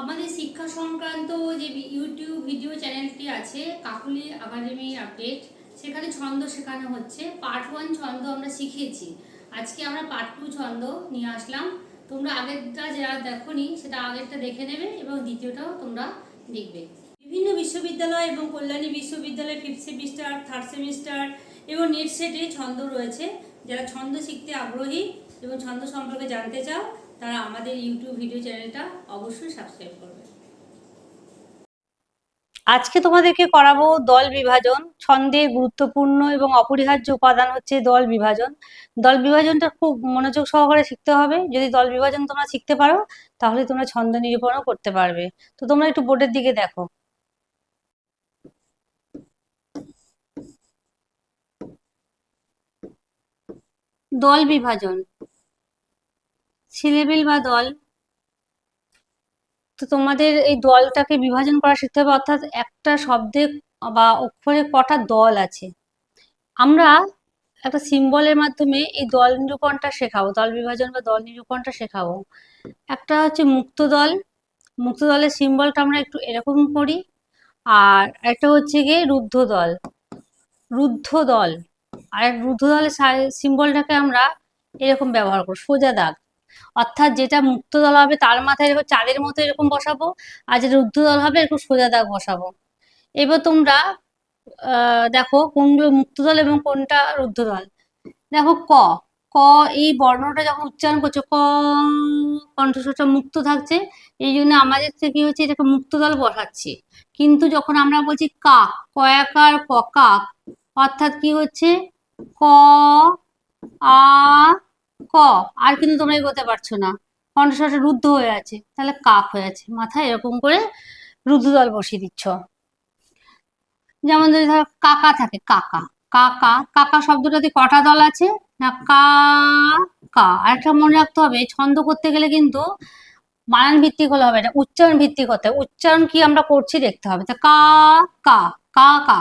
আমাদের শিক্ষা সংক্রান্ত যে ইউটিউব ভিডিও চ্যানেলটি আছে, কাকুলি একাডেমি আপডেট সেখানে ছন্দ শেখানো হচ্ছে। পার্ট ওয়ান ছন্দ আমরা শিখিয়েছি আজকে আমরা পার্ট টু ছন্দ নিয়ে আসলাম। তোমরা আগেরটা যারা দেখোনি, সেটা আগেরটা দেখে নেবে এবং দ্বিতীয়টাও তোমরা দেখবে। বিভিন্ন বিশ্ববিদ্যালয় এবং কল্যাণী বিশ্ববিদ্যালয় ফিফথ সেমিস্টার থার্ড সেমিস্টার এবং নেট সেটে ছন্দ রয়েছে। যারা ছন্দ শিখতে আগ্রহী এবং ছন্দ সম্পর্কে জানতে চাও তারা আমাদের ইউটিউব ভিডিও চ্যানেলটা অবশ্যই সাবস্ক্রাইব করবে। আজকে তোমাদেরকে করাবো দল বিভাজন ছন্দের গুরুত্বপূর্ণ এবং অপরিহার্য উপাদান হচ্ছে দল বিভাজন। দল বিভাজনটা খুব মনোযোগ সহকারে শিখতে হবে। যদি দল বিভাজন তোমরা শিখতে পারো, তাহলে তোমরা ছন্দ নিরূপণও করতে পারবে। তো তোমরা একটু বোর্ডের দিকে দেখো। দল বিভাজন। সিলেবেল বা দল? তো তোমাদের এই দলটাকে বিভাজন করা শিখতে হবে, অর্থাৎ একটা শব্দে বা অক্ষরে কটা দল আছে। আমরা একটা সিম্বলের মাধ্যমে এই দল নিরূপণটা শেখাবো, দল বিভাজন বা দল নিরূপণটা শেখাবো। একটা হচ্ছে মুক্ত দল। মুক্ত দলের সিম্বলটা আমরা একটু এরকম করি। আর একটা হচ্ছে গিয়ে রুদ্ধ দল। রুদ্ধ দল। আর রুদ্ধ দলের সিম্বলটাকে আমরা এরকম ব্যবহার করব, সোজা দাগ। অর্থাৎ যেটা মুক্ত দল হবে তার মাথায় এরকম চাঁদের মতো এরকম বসাবো, আর যেটা রুদ্ধ দল হবে এরকম সোজা দাগ বসাবো। এবার তোমরা দেখো কোনগুলো মুক্ত দল এবং কোনটা রুদ্ধ দল। দেখো ক ক, এই বর্ণটা যখন উচ্চারণ করছ, ক, কণ্ঠস্বরটা মুক্ত থাকছে, এই জন্য আমাদের থেকে হচ্ছে এটাকে মুক্ত দল বসাচ্ছি। কিন্তু যখন আমরা বলছি কাক কয়াকার ক কাক অর্থাৎ কি হচ্ছে? ক, আ ক? আর কিন্তু তোমরা এগোতে পারছ না। কণ্ঠস্বরটা রুদ্ধ হয়ে আছে। তাহলে কাক হয়ে আছে। মাথায় এরকম করে রুদ্ধ দল বসিয়ে দিচ্ছ। যেমন যদি কাকা থাকে, কাকা। কাকা কাকা শব্দটাতে কটা দল আছে? না, কা কা। আরেকটা মনে রাখতে হবে, ছন্দ করতে গেলে কিন্তু বানান ভিত্তিক হলে হবে না উচ্চারণ ভিত্তিক হতে উচ্চারণ কি আমরা করছি দেখতে হবে। তা কা কা কা কা।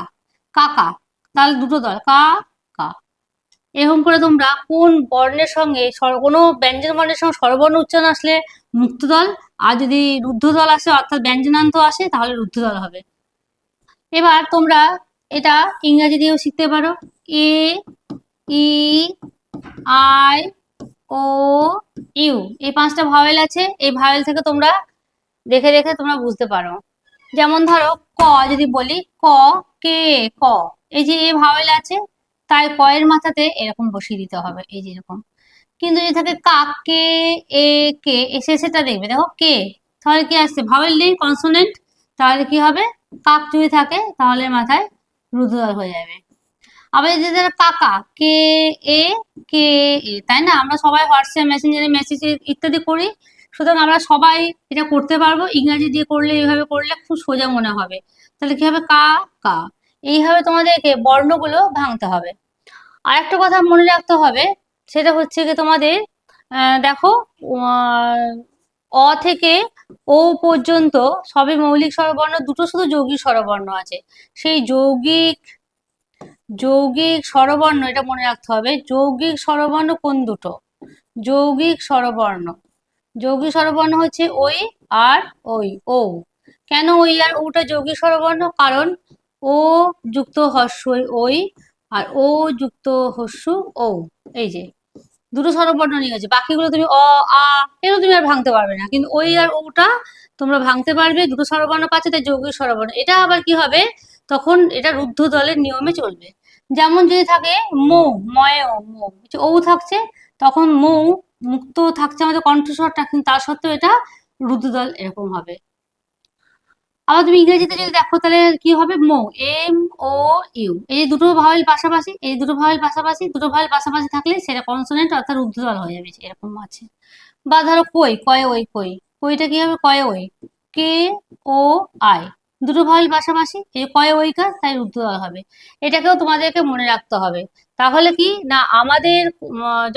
কাকা। তাহলে দুটো দল। কা এরকম করে তোমরা কোন বর্ণের সঙ্গে কোনো ব্যঞ্জন বর্ণের সঙ্গে স্বরবর্ণ উচ্চারণ আসলে মুক্তদল? আর যদি রুদ্ধ দল আসে, অর্থাৎ ব্যঞ্জনান্ত আসে, তাহলে রুদ্ধ দল হবে। এবার তোমরা এটা ইংরাজি দিয়েও শিখতে পারো। A, E, I, O, U. এই পাঁচটা ভাওয়েল আছে। এই ভাওয়েল থেকে তোমরা দেখে দেখে তোমরা বুঝতে পারো। যেমন ধরো, ক যদি বলি, ক, কে, ক। এই যে এ ভাওয়েল আছে তাই কয়ের মাথাতে এরকম বসিয়ে দিতে হবে, এই যে এরকম। কিন্তু যদি থাকে কাক, কে, এ, কে, এসে সেটা দেখবে। দেখো কে, তাহলে কি আসছে? ভাওয়েল নেই কনসোনেন্ট, তাহলে কি হবে? কাক যদি থাকে, তাহলে মাথায় রুদ্ধদল হয়ে যাবে। আবার যদি ধরো কাকা, কে, এ কে, এ, তাই না? আমরা সবাই হোয়াটসঅ্যাপ, মেসেঞ্জারে মেসেজ ইত্যাদি করি। সুতরাং আমরা সবাই এটা করতে পারব। ইংরাজি দিয়ে করলে, এইভাবে করলে খুব সোজা মনে হবে। তাহলে কি হবে? কা কা। এইভাবে তোমাদেরকে বর্ণগুলো ভাঙতে হবে। আর একটা কথা মনে রাখতে হবে, সেটা হচ্ছে কি তোমাদের দেখো অ থেকে ও পর্যন্ত সবই মৌলিক স্বরবর্ণ, দুটো শুধু যৌগিক স্বরবর্ণ আছে। সেই যৌগিক যৌগিক স্বরবর্ণ, এটা মনে রাখতে হবে, যৌগিক স্বরবর্ণ কোন দুটো? যৌগিক স্বরবর্ণ। যৌগিক স্বরবর্ণ হচ্ছে ওই আর ওই ও কেন ওই আর ওটা যৌগিক স্বরবর্ণ? কারণ ও যুক্ত হস্যই ওই, আর ও যুক্ত হস্য ও এই যে, দুটো স্বরবর্ণ নিয়ে আছে। বাকিগুলো তুমি অ, আ, এগুলো তুমি আর ভাঙতে পারবে না। কিন্তু ওই আর ওটা তোমরা ভাঙতে পারবে, দুটো স্বরবর্ণ পাচ্ছে, তাই যৌগিক স্বরবর্ণ। এটা আবার কি হবে? তখন এটা রুদ্ধ দলের নিয়মে চলবে। যেমন যদি থাকে মৌ ময় মৌ। ও থাকছে, তখন মৌ মুক্ত থাকছে আমাদের কণ্ঠস্বরটা, কিন্তু তার সত্ত্বেও এটা রুদ্ধ দল এরকম হবে। আবার তুমি ইংরেজিতে যদি দেখো, তাহলে কি হবে? Mo, M O U. এই যে দুটো ভাওয়েল পাশাপাশি, এই দুটো ভাওয়েল পাশাপাশি, দুটো ভাওয়েল পাশাপাশি থাকলে সেটা কনসোনেন্ট অর্থাৎ রুদ্ধদল হয়ে যাবে, এরকম আছে। বা ধরো কই, কয় ওই, কই। কইটা কি হবে? কয় ওই। কে ও আই। দুটো ভাওয়েল পাশাপাশি, এই কয় ওই কাজ, তাই রুদ্ধদল হবে। এটাকেও তোমাদেরকে মনে রাখতে হবে। তাহলে কি? না, আমাদের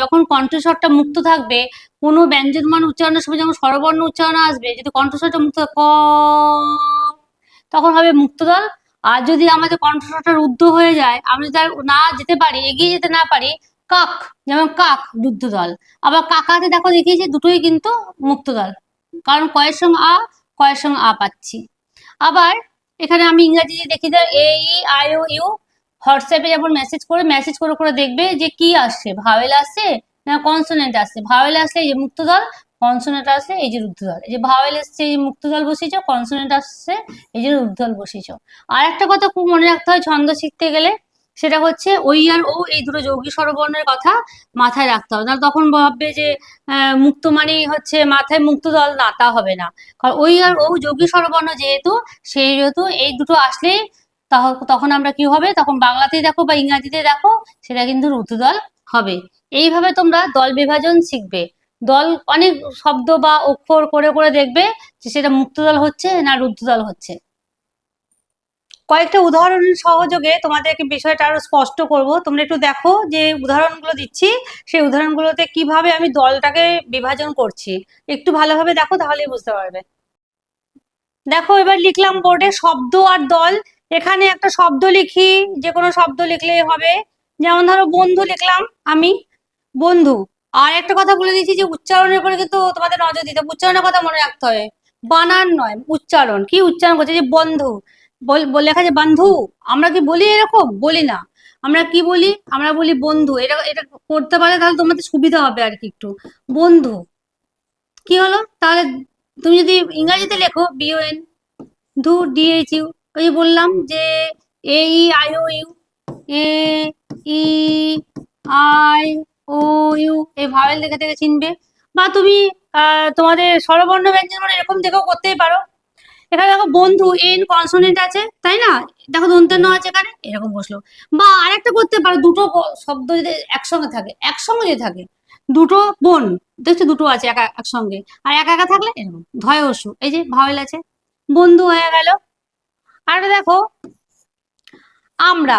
যখন কণ্ঠস্বরটা মুক্ত থাকবে, কোনো ব্যঞ্জনমান উচ্চারণের সময় যখন স্বরবর্ণ উচ্চারণ আসবে, যদি কণ্ঠস্বরটা মুক্ত ক তখন হবে মুক্তদল আর যদি আমাদের কণ্ঠস্বরটা রুদ্ধ হয়ে যায়, আমরা যদি না যেতে পারি, এগিয়ে যেতে না পারি, কাক, যেমন কাক, রুদ্ধ দল। আবার কাকাতে দেখো দেখিয়েছি, দুটোই কিন্তু মুক্ত দল। কারণ কয়ের সঙ্গে আ, কয়ের সঙ্গে আ পাচ্ছি। আবার এখানে আমি ইংরাজি দেখি যে A, E, I, O, you, হোয়াটসঅ্যাপে যেমন মেসেজ করে মেসেজ করে করে দেখবে যে কি আসছে, ভাওয়েল আসছে না কনসোনেন্ট আসছে? ভাওয়েল আসলে যে মুক্তদল কনসোনেন্ট আসলে এই যে রুদ্ধদল এই যে ভাওয়েল এসছে, এই মুক্তদল বসিয়েছ, কনসোনেন্ট আসছে, এই যে রুদ্ধদল বসিয়েছ। আর একটা কথা খুব মনে রাখতে হয় ছন্দ শিখতে গেলে, সেটা হচ্ছে ওই আর ও, এই দুটো যৌগিক স্বরবর্ণের কথা মাথায় রাখতে হবে। নাহলে তখন ভাববে যে মুক্ত মানেই হচ্ছে মাথায় মুক্ত দল না, তা হবে না। কারণ ওই আর ও যৌগিক স্বরবর্ণ যেহেতু সেই যেহেতু, এই দুটো আসলেই তাহ- তখন আমরা কি হবে? তখন বাংলাতেই দেখো বা ইংরাজিতে দেখো, সেটা কিন্তু রুদ্ধদল হবে। এইভাবে তোমরা দল বিভাজন শিখবে। দল অনেক শব্দ বা অক্ষর করে করে দেখবে যে সেটা মুক্তদল হচ্ছে না রুদ্ধদল হচ্ছে। কয়েকটা উদাহরণের সহযোগে তোমাদেরকে বিষয়টা আরও স্পষ্ট করব। তোমরা একটু দেখো যে উদাহরণগুলো দিচ্ছি। সেই উদাহরণগুলোতে কীভাবে আমি দলটাকে বিভাজন করছি। একটু ভালোভাবে দেখো তাহলেই বুঝতে পারবে। দেখো এবার লিখলাম বোর্ডে শব্দ আর দল। এখানে একটা শব্দ লিখি, যে কোনো শব্দ লিখলেই হবে। যেমন ধরো বন্ধু লিখলাম আমি। বন্ধু আর একটা কথা বলে দিচ্ছি যে উচ্চারণের উপরে কিন্তু তোমাদের নজর দিতে। উচ্চারণের কথা মনে রাখতে হবে। বানান নয়, উচ্চারণ। কি উচ্চারণ করছে? যে বন্ধু। লেখা যে বন্ধু। আমরা কি বলি এরকম? বলি না। আমরা কি বলি? আমরা বলি বন্ধু। এটা এটা করতে পারলে তাহলে তোমাদের সুবিধা হবে আর কি একটু। বন্ধু। কি হলো? তাহলে তুমি যদি ইংরাজিতে লেখো বিওএন ধু ডিএইচ ইউ ওই যে বললাম যে A E I O U A E I O, U, এই ভাওয়েল দেখে দেখে চিনবে। বা তুমি তোমাদের স্বরবর্ণ ব্যঞ্জন মানে এরকম দেখেও করতেই পারো। এখানে দেখো বন্ধু, এন, কনসোনেন্ট আছে, তাই না? দেখো দন্তেন্ন আছে এখানে, এরকম বসল। বা আরেকটা করতে পারো, দুটো শব্দ যদি একসঙ্গে থাকে, একসঙ্গে যদি থাকে, দুটো বোন, দেখছ দুটো আছে একা, একসঙ্গে, আর একা একা থাকলে এরকম, ধয় অসু এই যে ভাওয়েল আছে, বন্ধু হয়ে গেল। আর দেখো, আমরা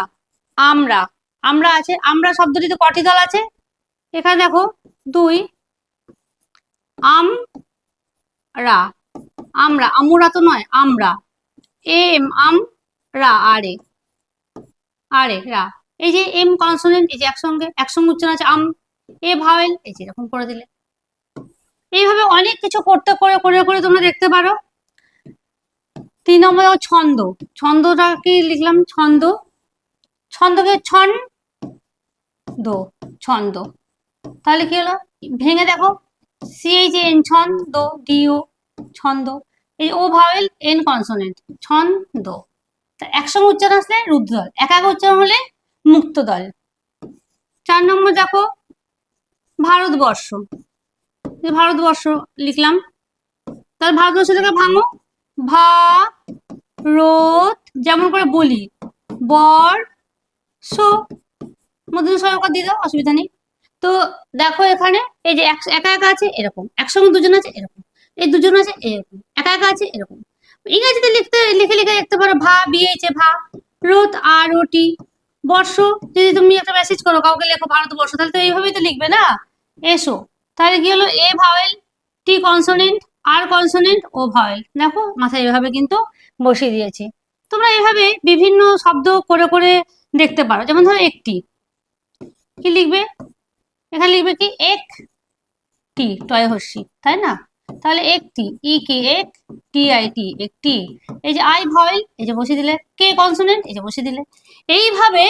আমরা আমরা আছে, আমরা শব্দটিতে কটি দল আছে? এখানে দেখো দুই, আম রা আমরা আমরা তো নয় আমরা এম, আম রা, আরে আরে রা। এই যে এম কনসোনেন্ট এই যে একসঙ্গে একসঙ্গে উচ্চারণ আছে আম, এ, ভাওয়েল, এই যে এরকম করে দিলে। এইভাবে অনেক কিছু করতে করে করে করে তোমরা দেখতে পারো। তিন নম্বর ছন্দ। ছন্দটা কি লিখলাম? ছন্দ। ছন্দকে ছন দো ছন্দ। তাহলে কি হলো? ভেঙে দেখো। সিএইচ এন ছন্দ ডিও ছন্দ। এই ও ভাওয়েল এন কনসোনেন্ট ছন্দ। একসঙ্গে উচ্চারণ আসলে রুদ্ধদল। একা এক উচ্চারণ হলে মুক্ত দল চার নম্বর দেখো, ভারতবর্ষ। ভারতবর্ষ লিখলাম। তাহলে ভারতবর্ষটাকে ভাঙো। ভা রোদ যেমন করে বলি। বর, সো। মধ্যে দিয়ে দাও, অসুবিধা নেই। তো দেখো এখানে এই যে এক- একা আছে এরকম, একসঙ্গে দুজন আছে এরকম, এই দুজন আছে এরকম, একা একা আছে এরকম। ইংরেজিতে লিখতে, লিখে লিখে লিখতে পারো, ভা বিয়েছে ভা রোদ আর ওটি বর্ষ, যদি তুমি একটা মেসেজ করো, কাউকে লেখো ভারতবর্ষ তাহলে তো এইভাবেই তো লিখবে না? এসো, তাহলে কি হলো? A vowel, T consonant, R consonant, O vowel. দেখো, মাথায় এভাবে কিন্তু বসিয়ে দিয়েছি। তোমরা এভাবে বিভিন্ন শব্দ করে করে দেখতে পারো। যেমন ধরো একটি, কি লিখবে? এখানে লিখবে কি? এক টি টয় হর্ষি তাই না? তাহলে একটি ই কি এক, টি আই টি একটি এই যে আই ভয়েল এই যে বসিয়ে দিলে, কে কনসোনেন্ট এই যে বসিয়ে দিলে। এইভাবে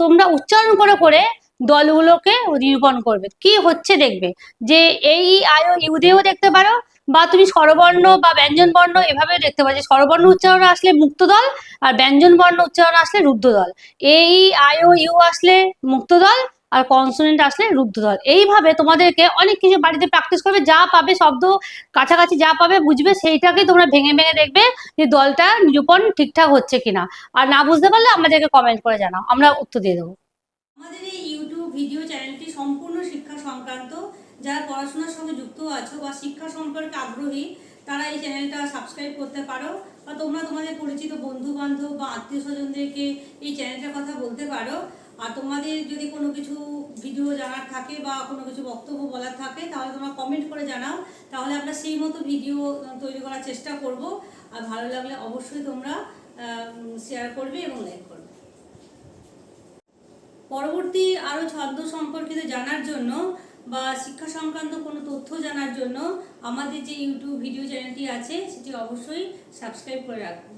তোমরা উচ্চারণ করে করে দলগুলোকে নিরূপণ করবে। কি হচ্ছে দেখবে? যে এই ও ইউ দিয়েও দেখতে পারো, বা তুমি স্বরবর্ণ বা ব্যঞ্জন বর্ণ এভাবে দেখতে পারো। যে স্বরবর্ণ উচ্চারণ আসলে মুক্ত দল, আর ব্যঞ্জন বর্ণ উচ্চারণ আসলে রুদ্ধ দল। এই আই ইউ আসলে মুক্ত দল আর কনসোনেন্ট আসলে রুদ্ধ এইভাবে তোমাদেরকে অনেক কিছু বাড়িতে প্র্যাকটিস করবে, যা পাবে, শব্দ কাছাকাছি যা পাবে, বুঝবে, সেইটাকে তোমরা ভেঙে ভেঙে দেখবে যে দলটা নিরূপণ ঠিকঠাক হচ্ছে কিনা। আর না বুঝতে পারলে আমাদেরকে কমেন্ট করে জানাও, আমরা উত্তর দিয়ে দেবো। আমাদের এই ইউটিউব ভিডিও চ্যানেলটি সম্পূর্ণ শিক্ষা সংক্রান্ত। যারা পড়াশোনার সঙ্গে যুক্ত আছো বা শিক্ষা সম্পর্কে আগ্রহী, তারা এই চ্যানেলটা সাবস্ক্রাইব করতে পারো। বা তোমরা তোমাদের পরিচিত বন্ধু বান্ধব বা আত্মীয় স্বজনদেরকে এই চ্যানেলটার কথা বলতে পারো। আর তোমাদের যদি কোনো কিছু ভিডিও জানার থাকে বা কোনো কিছু বক্তব্য বলার থাকে, তাহলে তোমরা কমেন্ট করে জানাও। তাহলে আমরা সেই মতো ভিডিও তৈরি করার চেষ্টা করব। আর ভালো লাগলে অবশ্যই তোমরা শেয়ার করবে এবং লাইক করবে। পরবর্তী আরও ছন্দ সম্পর্কিত জানার জন্য বা শিক্ষা সংক্রান্ত কোনো তথ্য জানার জন্য আমাদের যে ইউটিউব ভিডিও চ্যানেলটি আছে, সেটি অবশ্যই সাবস্ক্রাইব করে রাখুন